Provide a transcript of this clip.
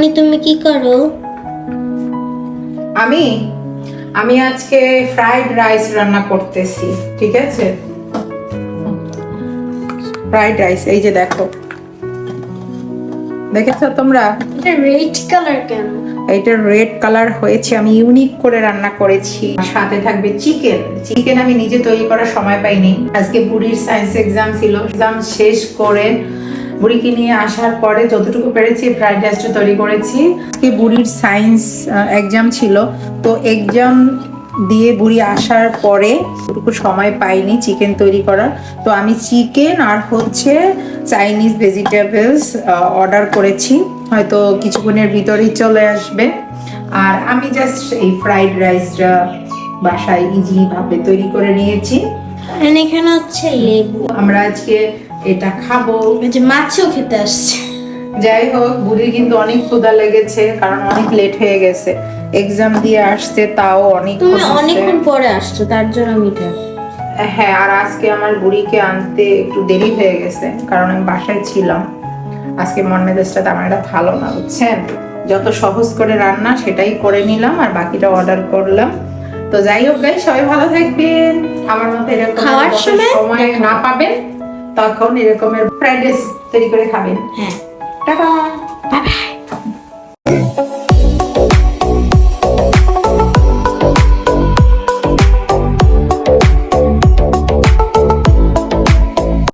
Mummy তুমি কি করো? আমি? আমি আজকে ফ্রাইড রাইস রান্না করতেছি ঠিক আছে? ফ্রাইড রাইস এই যে দেখো। দেখেছ তোমরা? এটা রেড কালার কেন? এটা রেড কালার হয়েছে আমি ইউনিক করে রান্না করেছি। সাথে থাকবে চিকেন চিকেন আমি নিজে তৈরি করার সময় পাইনি। আজকে বুড়ির সায়েন্স এক্সাম ছিল এক্সাম শেষ করে বুড়িকে নিয়ে আসার পরে যতটুকু পেরেছি ফ্রাইড রাইসটা তৈরি করেছি। বুড়ির সায়েন্স এক্সাম ছিল। তো এক্সাম দিয়ে বুড়ি আসার পরে ওটুকু সময় পাইনি চিকেন তৈরি করার। তো আমি চিকেন আর হচ্ছে চাইনিজ ভেজিটেবলস অর্ডার করেছি। হয়তো কিছুক্ষণের ভিতরেই চলে আসবে। আর আমি জাস্ট এই ফ্রাইড রাইসটা বাসায় ইজি ভাবে তৈরি করে নিয়েছি। এখানে হচ্ছে লেবু। আমরা আজকে এটা খাব। যে মাছও খেতে আসছে। যাই হোক বুড়ির কিন্তু অনেক ক্ষুধা লেগেছে কারণ অনেক লেট হয়ে গেছে। এক্সাম দিয়ে আসছে তাও অনেক তুমি অনেকক্ষণ পরে আসছো তার জন্য মিঠা হ্যাঁ আর আজকে আমার বুড়িকে আনতে একটু দেরি হয়ে গেছে কারণ আমি বাসায় ছিলাম। আজকে মন মেজাজটা তেমন একটা ভালো না বুঝছেন? যত সহজ করে রান্না সেটাই করে নিলাম আর বাকিটা অর্ডার করলাম। তো যাই হোক গাই সবাই ভালো থাকবেন। আমার মতো এরকম খাওয়ার সময় না পাবেন তখন এরকমের ফ্রাইড রাইস তৈরি করে খাবেন। হ্যাঁ। টাটা!